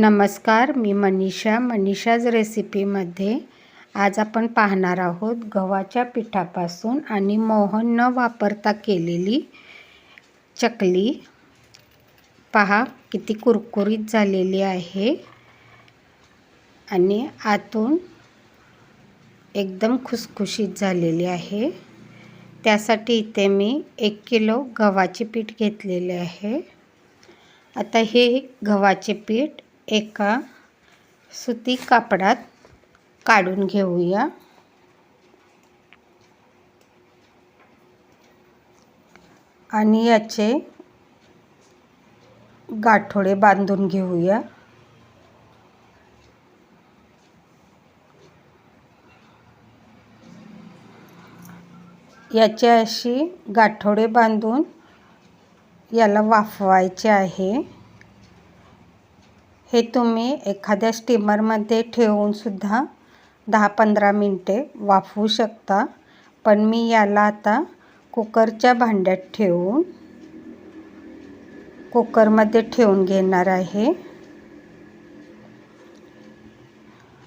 नमस्कार मी मनीषा. मनीषाज रेसिपीमध्ये आज आपण पाहणार आहोत गव्हाच्या पिठापासून आणि मोहन न वापरता केलेली चकली. पहा किती कुरकुरीत झालेली आहे. आणि आतून एकदम खुसखुशीत झालेली आहे. त्यासाठी इथे मी एक किलो गव्हाचे पीठ घेतलेले आहे. आता हे गव्हाचे पीठ एका सुती कापडात काढून घेऊया. आणि याचे गाठोडे बांधून घेऊया. याचे अशी गाठोडे बांधून याला वाफवायचे आहे. हे तुम्ही एखाद्या स्टीमरमध्ये ठेवूनसुद्धा दहा पंधरा मिनटे वाफवू शकता. पण मी याला आता कुकरच्या भांड्यात ठेवून कुकरमध्ये ठेवून घेणार आहे.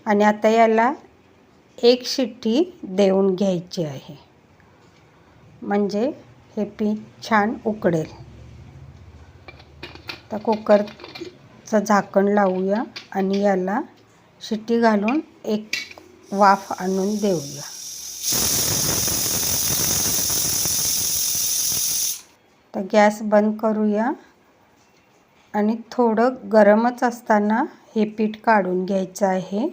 आणि आता याला एक शिट्टी देऊन घ्यायची आहे. म्हणजे हे पीठ छान उकडेल तर कुकर चं झाकण लावूया आणि याला शिट्टी घालून एक वाफ आणून देऊया. तर गॅस बंद करूया आणि थोडं गरमच असताना हे पीठ काढून घ्यायचं आहे.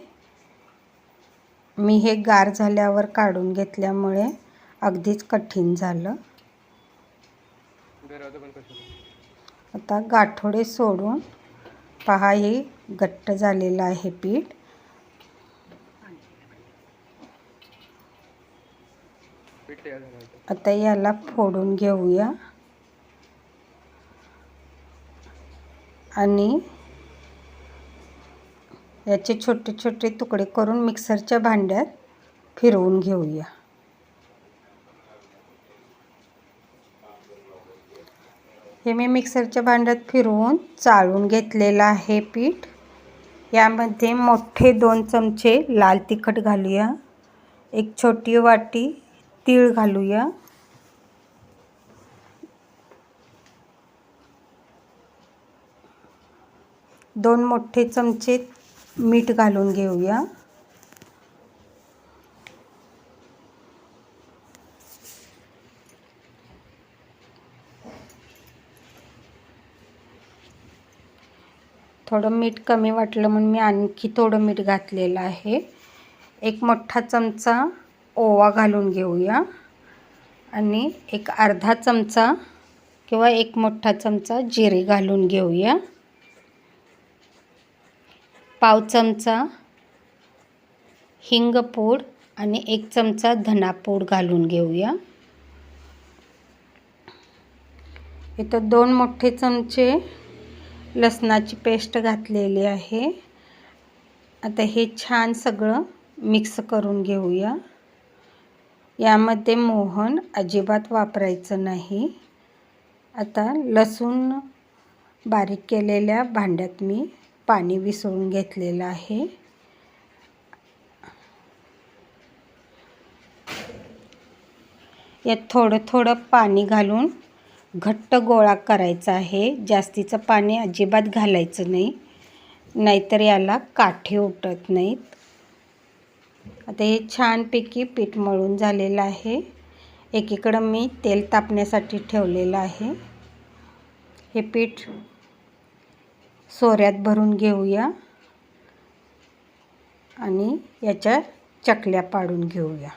मी हे गार झाल्यावर काढून घेतल्यामुळे अगदीच कठीण झालं. आता गाठोडे सोडून पहा हे घट्ट झालेलं आहे पीठ. आता याला फोडून घेऊया. आणि याचे छोटे छोटे तुकडे करून मिक्सरच्या भांड्यात फिरवून घेऊया. हे मी मिक्सरच्या भांड्यात फिरवून चाळून घेतलेलं आहे पीठ. यामध्ये मोठे दोन चमचे लाल तिखट घालूया. एक छोटी वाटी तीळ घालूया. दोन मोठे चमचे मीठ घालून घेऊया. थोडं मीठ कमी वाटलं म्हणून मी आणखी थोडं मीठ घातलेलं आहे. एक मोठा चमचा ओवा घालून घेऊया. आणि एक अर्धा चमचा किंवा एक मोठा चमचा जिरे घालून घेऊया. पाव चमचा हिंगपूड आणि एक चमचा धनापूड घालून घेऊया. इथं दोन मोठे चमचे लसणाची पेस्ट घातलेली आहे. आता हे छान सगळं मिक्स करून घेऊया. यामध्ये मोहन अजिबात वापरायचं नाही. आता लसूण बारीक केलेल्या भांड्यात मी पाणी विसळून घेतलेलं आहे. यात थोडं थोडं पाणी घालून घट्ट गोळा करायचा आहे. जास्तीचं पाणी अजिबात घालायचं नाही. नाहीतर याला काठे उठत नाहीत. आता हे छानपैकी पीठ मळून झालेलं आहे. एकीकडं मी तेल तापण्यासाठी ठेवलेलं आहे. हे पीठ सोऱ्यात भरून घेऊया. आणि याच्या चकल्या पाडून घेऊया.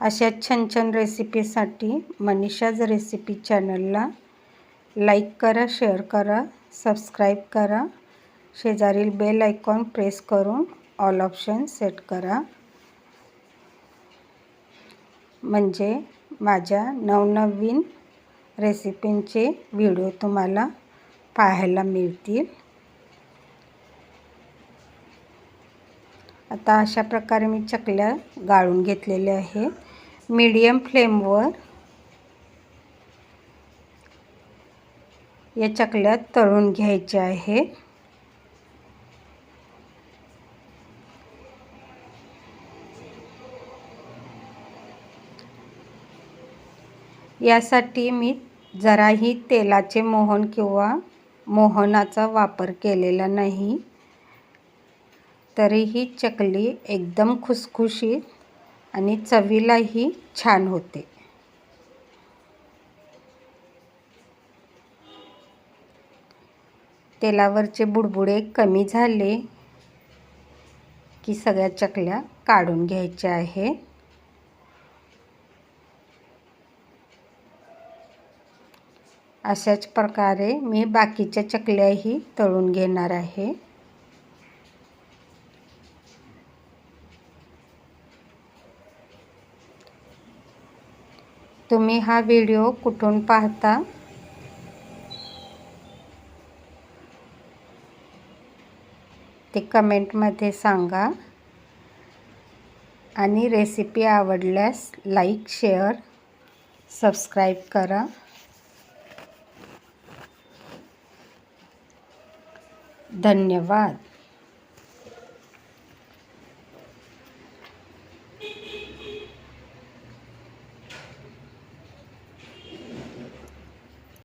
अशा छान छान रेसिपीसाठी मनीषाज रेसिपी चॅनलला लाईक करा शेअर करा सबस्क्राईब करा. शेजारील बेल आयकॉन प्रेस करून ऑल ऑप्शन सेट करा. म्हणजे माझ्या नवनवीन रेसिपींचे व्हिडिओ तुम्हाला पाहायला मिळतील. आता अशा प्रकारे मी चकल्या गाळून घेतलेल्या आहे मीडियम फ्लेमवर या चकल्या तळून घ्यायच्या आहे. यासाठी मी जराही तेलाचे मोहन किंवा मोहनाचा वापर केलेला नाही. तरीही चकली एकदम खुसखुशीत आणि चवीलाही छान होते. तेलावरचे बुडबुडे कमी झाले की सगळ्या चकल्या काढून घ्यायच्या आहे अशाच प्रकारे मी बाकीच्या चकल्याही तळून घेणार आहे. तुम्ही हा व्हिडिओ कुठून पाहता? ते कमेंटमध्ये सांगा. आणि रेसिपी आवडल्यास लाईक शेअर सबस्क्राईब करा. धन्यवाद.